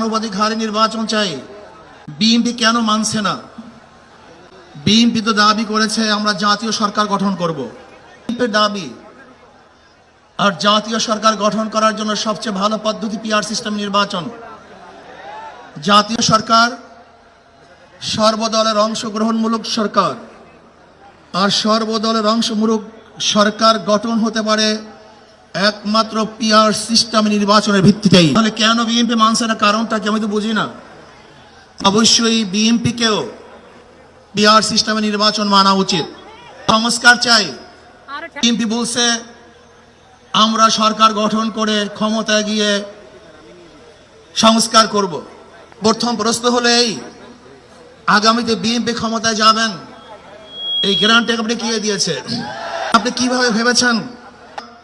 মানবাধিকার নির্বাচন চাই। বিএনপি কেন মানছে না? বিএনপি তো দাবি করেছে, আমরা জাতীয় সরকার গঠন করব। বিএনপির দাবি, আর জাতীয় সরকার গঠন করার জন্য সবচেয়ে ভালো পদ্ধতি পিআর সিস্টেম নির্বাচন। জাতীয় সরকার সর্বদলের অংশগ্রহণমূলক সরকার, আর সর্বদলের অংশমূলক সরকার গঠন হতে পারে একমাত্র পিআর সিস্টেম নির্বাচনের ভিত্তিতেই। তাহলে কেন বিএনপি মানছে না? কারণটা কি? আমি তো বুঝি না। অবশ্যই বিএনপিকেও পিআর সিস্টেমে নির্বাচন মানা উচিত। সংস্কার চাই। বিএনপি বলছে আমরা সরকার গঠন করে ক্ষমতায় গিয়ে সংস্কার করব। প্রথম প্রশ্ন হলো এই আগামীতে বিএনপি ক্ষমতায় যাবেন? এই গ্যারান্টি আপনি কে দিয়েছে? আপনি কীভাবে ভেবেছেন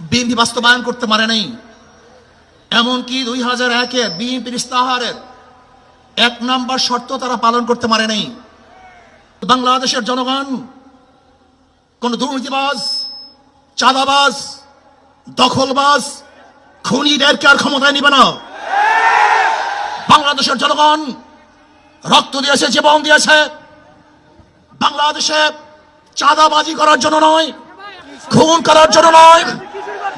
বিএনপি বাস্তবায়ন করতে পারে নাই। এমনকি দুই হাজার একে বিএনপির ইস্তাহারের এক নাম্বার শর্ত তারা পালন করতে পারে নাই। বাংলাদেশের জনগণ, কোন দুর্নীতিবাজ, চাঁদাবাজ, দখলবাজ খুনিদেরকে আর ক্ষমতায় নিবে না। বাংলাদেশের জনগণ রক্ত দিয়েছে, জীবন দিয়েছে। বাংলাদেশে চাঁদাবাজি করার জন্য নয়, খুন করার জন্য নয়।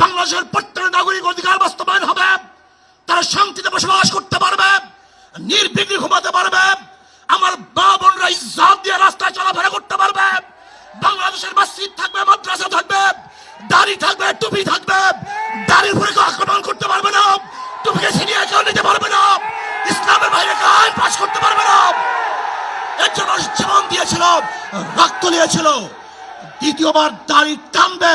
বাংলাদেশের প্রত্যেক নাগরিক অধিকার বাস্তবায়ন হবে। তারা শান্তিতে বসবাস করতে পারবে, নির্বিঘ্নে ঘুমাতে পারবে। আমার মা বোনরা ইজ্জত দিয়ে রাস্তায় চলাফেরা করতে পারবে। বাংলাদেশের মসজিদ থাকবে, মাদ্রাসা থাকবে, দাড়ি থাকবে, টুপি থাকবে। দাড়ির উপরে কেউ আক্রমণ করতে পারবে না। টুপিকে ছিনিয়ে কেউ নিতে পারবে না। ইসলামের বাইরে কেউ পাশ করতে পারবে না। এর জন্য জীবন দিয়েছিল, রক্ত দিয়েছিল দ্বিতীয়বার দাড়ি টানবে।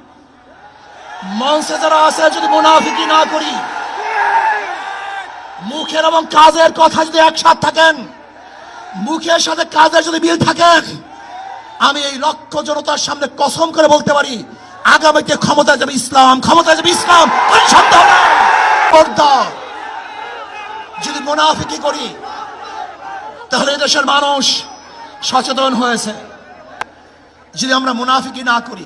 মঞ্চে যারা আছে, যদি মুনাফিকি না করি, মুখের এবং কাজের কথা যদি একসাথ থাকেন, মুখের সাথে কাজের যদি মিল থাকেন, আমি এই লক্ষ জনতার সামনে কসম করে বলতে পারি, আগামীতে ক্ষমতা যাবে ইসলাম ক্ষমতা যাবে ইসলাম পর্দা। যদি মুনাফিকি করি, তাহলে দেশের মানুষ সচেতন হয়েছে। যদি আমরা মুনাফিকি না করি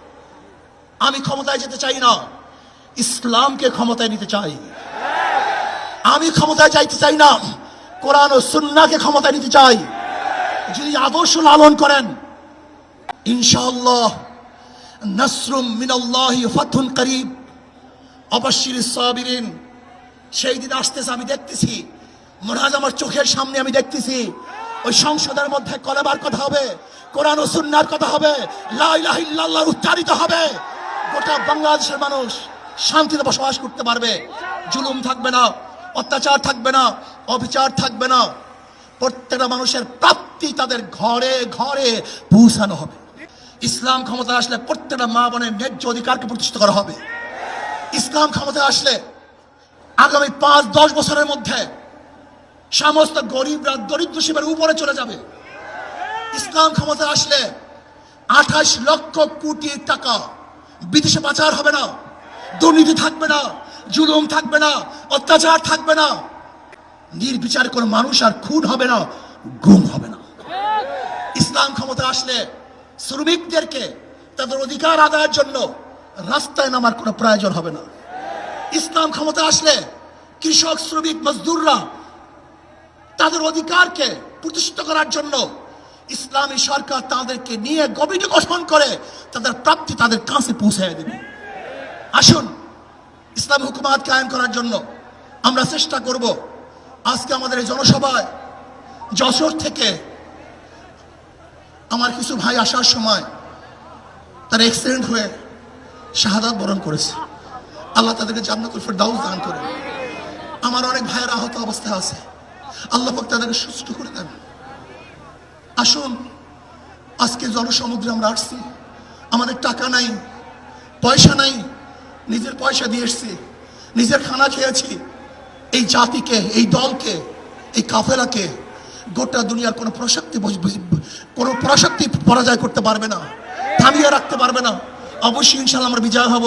আমি ক্ষমতায় যেতে চাই না। ইসলামকে ক্ষমতায় নিতে চাই। আমি ক্ষমতায় যাইতে চাই না। কোরআন ও সুন্নাকে ক্ষমতায় নিতে চাই। যদি আদর্শ লালন করেন, ইনশাআল্লাহ নাসরুম মিনাল্লাহি ফাতহুন করিব। অবশ্যির সাবিরিন, সেই দিন আসতেছে, আমি দেখতেছি। মহারাজ আমার চোখের সামনে আমি দেখতেছি। ওই সংসদের মধ্যে কলেবার কথা হবে, কোরআন ও সুন্নার কথা হবে। লা ইলাহা ইল্লাল্লাহ উচ্চারিত হবে। গোটা বাংলাদেশের মানুষ শান্তিতে বসবাস করতে পারবে। জুলুম থাকবে না, অত্যাচার থাকবে না, অবিচার থাকবে না। প্রত্যেকটা মানুষের প্রাপ্তি তাদের ঘরে ঘরে পৌঁছানো হবে। ইসলাম ক্ষমতা আসলে প্রত্যেকটা মা বোনের ন্যায্য অধিকারকে প্রতিষ্ঠিত করা হবে। ইসলাম ক্ষমতা আসলে আগামী পাঁচ, দশ বছরের মধ্যে সমস্ত গরিবরা দরিদ্র শিবের উপরে চলে যাবে। ইসলাম ক্ষমতা আসলে আঠাশ লক্ষ কোটি টাকা বিদেশে পাচার হবে না। দুর্নীতি থাকবে না, জুলুম থাকবে না, অত্যাচার থাকবে না। নির্বিচার কোনো মানুষ আর খুন হবে না, গুম হবে না। ইসলাম ক্ষমতা আসলে শ্রমিকদেরকে তাদের অধিকার আদায়ের জন্য রাস্তায় নামার কোনো প্রয়োজন হবে না। ইসলাম ক্ষমতা আসলে কৃষক, শ্রমিক, মজদুররা তাদের অধিকারকে প্রতিষ্ঠিত করার জন্য ইসলামী সরকার তাদেরকে নিয়ে কমিটি গঠন করে, তাদের প্রাপ্তি তাদের কাছে পৌঁছে দেবে। আসুন, ইসলাম হুকুমাত কায়েম করার জন্য আমরা চেষ্টা করব। আজকে আমাদের এই জনসভায় যশোর থেকে আমার কিছু ভাই আসার সময় তার অ্যাক্সিডেন্ট হয়ে শাহাদাত বরণ করেছে। আল্লাহ তাদেরকে জান্নাতুল ফেরদাউস দান করে আমার অনেক ভাইয়ের আহত অবস্থায় আছে। আল্লাহ তাদেরকে সুস্থ করে দেন। আসুন, আজকে জনসমুদ্রে আমরা আসছি। আমাদের টাকা নাই, পয়সা নাই, নিজের পয়সা দিয়ে এসছি। নিজের খানা খেয়েছি। এই জাতিকে, এই দলকে, এই কাফেলাকে গোটা দুনিয়ার কোনো প্রশক্তি কোনো প্রশক্তি পরাজয় করতে পারবে না, থামিয়ে রাখতে পারবে না। অবশ্যই ইনশাল্লাহ আমরা বিজয় হব।